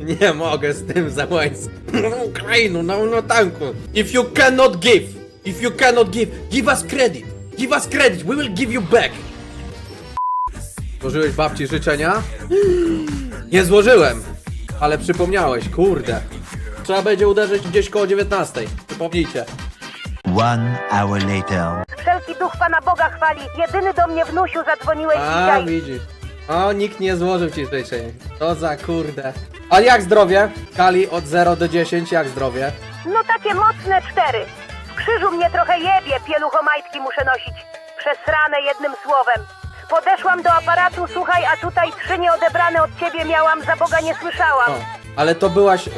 Nie mogę z tym Załańskim. Ukrainu, no, no tanku. If you cannot give, if you cannot give, give us credit. Give us credit, we will give you back. Złożyłeś babci życzenia? Nie złożyłem, ale przypomniałeś, kurde. Trzeba będzie uderzyć gdzieś koło 19. Przypomnijcie. One hour later. Wszelki duch Pana Boga chwali. Jedyny do mnie wnusiu zadzwoniłeś A, dzisiaj. widzisz. O, nikt nie złożył ci życzeń. To za kurde. A jak zdrowie? Kali od 0 do 10, jak zdrowie? No takie mocne cztery. W krzyżu mnie trochę jebie, pieluchomajtki muszę nosić. Przesrane jednym słowem. Podeszłam do aparatu, słuchaj, a tutaj trzy nieodebrane od ciebie miałam, za Boga nie słyszałam. O, ale to byłaś, e,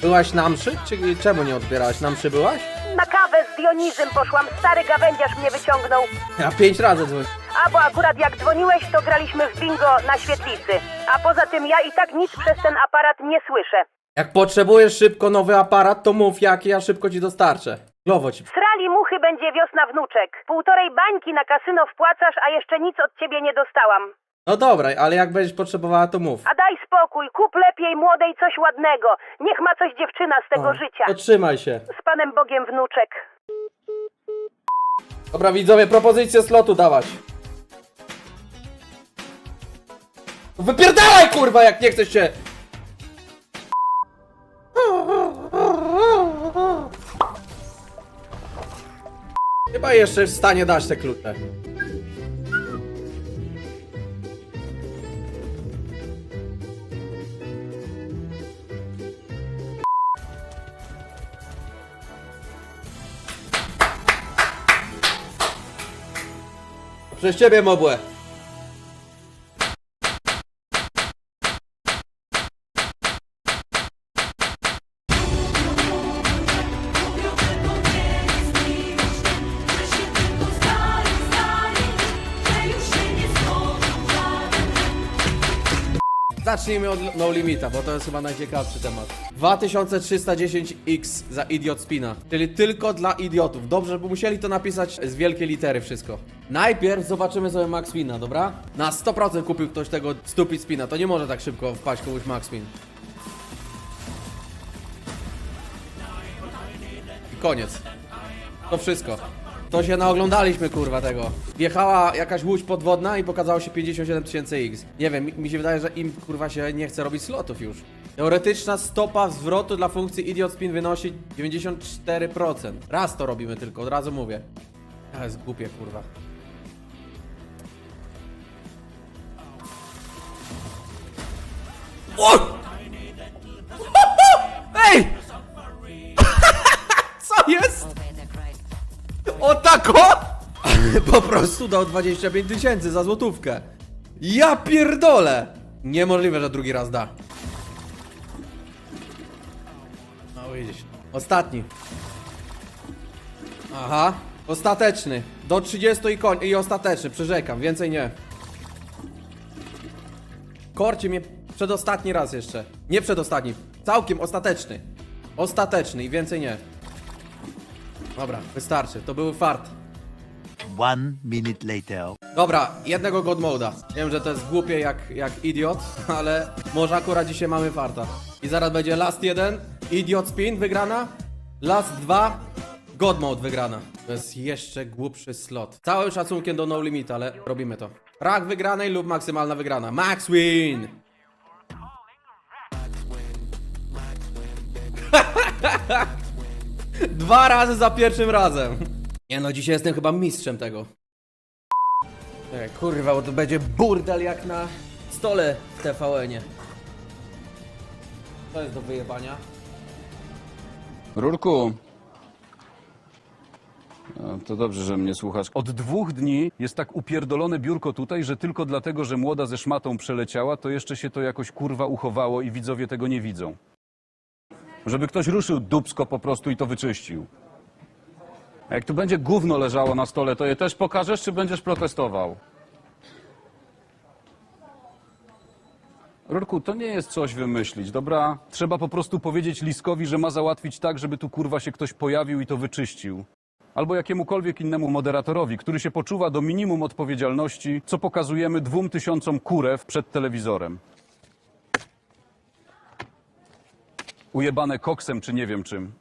byłaś na mszy? Czy czemu nie odbierałaś? Na mszy byłaś? Na kawę z Dionizem poszłam, stary gawędziarz mnie wyciągnął. Ja pięć razy dzwonię. A bo akurat jak dzwoniłeś, to graliśmy w bingo na świetlicy. A poza tym ja i tak nic przez ten aparat nie słyszę. Jak potrzebujesz szybko nowy aparat, to mów jaki, ja szybko ci dostarczę. Glowo ci. Srali muchy będzie wiosna wnuczek. Półtorej bańki na kasyno wpłacasz, a jeszcze nic od ciebie nie dostałam. No dobra, ale jak będziesz potrzebowała, to mów. A daj spokój, kup lepiej młodej coś ładnego. Niech ma coś dziewczyna z tego życia. To trzymaj się. Z panem Bogiem wnuczek. Dobra widzowie, propozycję slotu dawać. Wypierdalaj kurwa, jak nie chcesz się... Chyba jeszcze w stanie dać te klucze. Przez ciebie mobłe. Zacznijmy od No Limita, bo to jest chyba najciekawszy temat. 2310X za Idiot Spina. Czyli tylko dla idiotów. Dobrze, bo musieli to napisać z wielkiej litery wszystko. Najpierw zobaczymy sobie Max Spina, dobra? Na 100% kupił ktoś tego Stupid Spina. To nie może tak szybko wpaść komuś Max Spin. I koniec. To wszystko. To się naoglądaliśmy, kurwa, tego. Wjechała jakaś łódź podwodna i pokazało się 57 tysięcy X. Nie wiem, mi, się wydaje, że im, kurwa, się nie chce robić slotów już. Teoretyczna stopa zwrotu dla funkcji Idiot Spin wynosi 94%. Raz to robimy tylko, od razu mówię. To jest głupie, kurwa. O! Tako? Po prostu dał 25 tysięcy za złotówkę. Ja pierdolę! Niemożliwe, że drugi raz da. No widzisz. Ostatni. Aha. Ostateczny. Do 30 i koń i ostateczny, przyrzekam, więcej nie. Korcie mnie przedostatni raz jeszcze. Nie przedostatni, całkiem ostateczny. Ostateczny i więcej nie. Dobra, wystarczy, to był fart. One minute later. Dobra, jednego God Moda. Wiem, że to jest głupie jak, jak idiot, ale może akurat dzisiaj mamy farta. I zaraz będzie last 1, idiot spin wygrana, last 2, God Mode wygrana. To jest jeszcze głupszy slot. Całym szacunkiem do No Limit, ale robimy to. Rak wygranej lub maksymalna wygrana. Max win! Dwa razy za pierwszym razem. Nie no, dzisiaj jestem chyba mistrzem tego. Ej, kurwa, bo to będzie burdel jak na stole w TVN-ie. To jest do wyjebania. Rurku. No, to dobrze, że mnie słuchasz. Od dwóch dni jest tak upierdolone biurko tutaj, że tylko dlatego, że młoda ze szmatą przeleciała, to jeszcze się to jakoś kurwa uchowało i widzowie tego nie widzą. Żeby ktoś ruszył dubsko po prostu i to wyczyścił. A jak tu będzie gówno leżało na stole, to je też pokażesz, czy będziesz protestował? Rurku, to nie jest coś wymyślić, dobra? Trzeba po prostu powiedzieć Liskowi, że ma załatwić tak, żeby tu kurwa się ktoś pojawił i to wyczyścił. Albo jakiemukolwiek innemu moderatorowi, który się poczuwa do minimum odpowiedzialności, co pokazujemy dwóm tysiącom kurew przed telewizorem. Ujebane koksem czy nie wiem czym.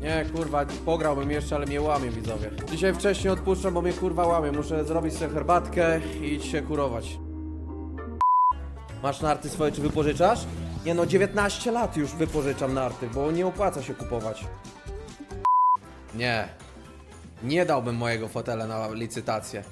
Nie, kurwa, pograłbym jeszcze, ale mnie łamie, widzowie. Dzisiaj wcześniej odpuszczam, bo mnie kurwa łamie. Muszę zrobić sobie herbatkę i iść się kurować. Masz narty swoje, czy wypożyczasz? Nie no, 19 lat już wypożyczam narty, bo nie opłaca się kupować. Nie. Nie dałbym mojego fotela na licytację.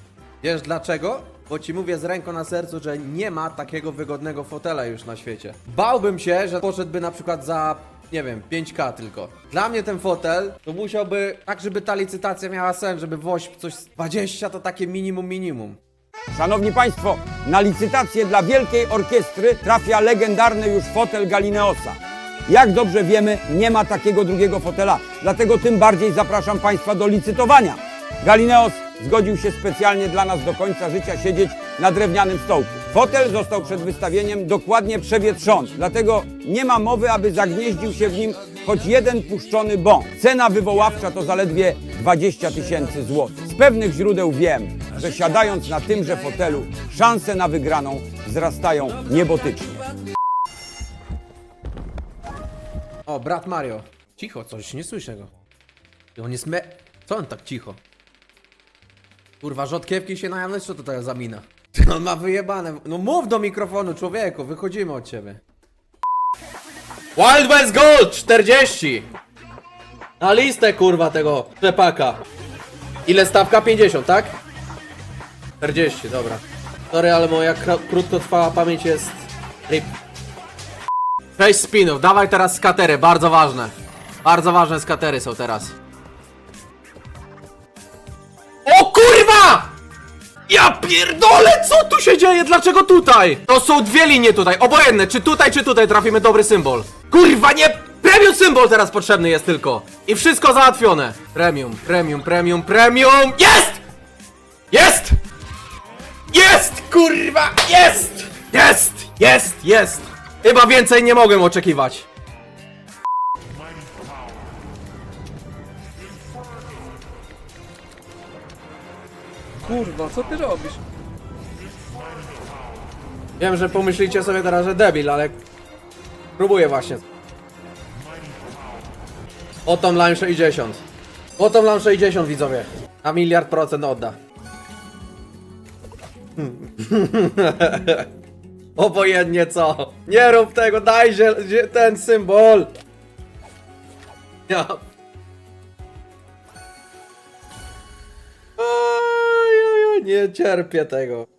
Wiesz dlaczego? Bo ci mówię z ręką na sercu, że nie ma takiego wygodnego fotela już na świecie. Bałbym się, że poszedłby na przykład za, nie wiem, 5k tylko. Dla mnie ten fotel to musiałby, tak żeby ta licytacja miała sens, żeby WOŚP coś z 20 to takie minimum minimum. Szanowni Państwo, na licytację dla Wielkiej Orkiestry trafia legendarny już fotel Galineosa. Jak dobrze wiemy, nie ma takiego drugiego fotela, dlatego tym bardziej zapraszam Państwa do licytowania. Galineos zgodził się specjalnie dla nas do końca życia siedzieć na drewnianym stołku. Fotel został przed wystawieniem dokładnie przewietrzony, dlatego nie ma mowy, aby zagnieździł się w nim choć jeden puszczony bąk. Cena wywoławcza to zaledwie 20 tysięcy złotych. Z pewnych źródeł wiem, że siadając na tymże fotelu, szanse na wygraną wzrastają niebotycznie. O, brat Mario. Cicho, coś, nie słyszę go. I on jest me... Co on tak cicho? Kurwa, rzodkiewki się na Janusz, co to teraz za mina? On ma wyjebane. No mów do mikrofonu, człowieku, wychodzimy od ciebie. Wild West Gold 40! Na listę, kurwa, tego czepaka. Ile stawka? 50, tak? 40, dobra. Sorry, ale moja kra- krótkotrwała pamięć jest... RIP. 6 spinów, dawaj teraz skatery, bardzo ważne. Bardzo ważne skatery są teraz. Pierdolę, co tu się dzieje? Dlaczego tutaj? To są dwie linie tutaj, obojętne, czy tutaj, czy tutaj trafimy dobry symbol. Kurwa, nie! Premium symbol teraz potrzebny jest tylko. I wszystko załatwione. Premium, premium, premium, premium. Jest! Jest! Jest! Kurwa! Jest! Jest! Jest! Jest! Chyba więcej nie mogłem oczekiwać. Kurwa, co ty robisz? Wiem, że pomyślicie sobie teraz, że debil, ale próbuję właśnie. Bottom line 60. Bottom line 60 widzowie. A miliard procent odda. Obojętnie co. Nie rób tego, daj ten symbol. Ja. Nie cierpię tego.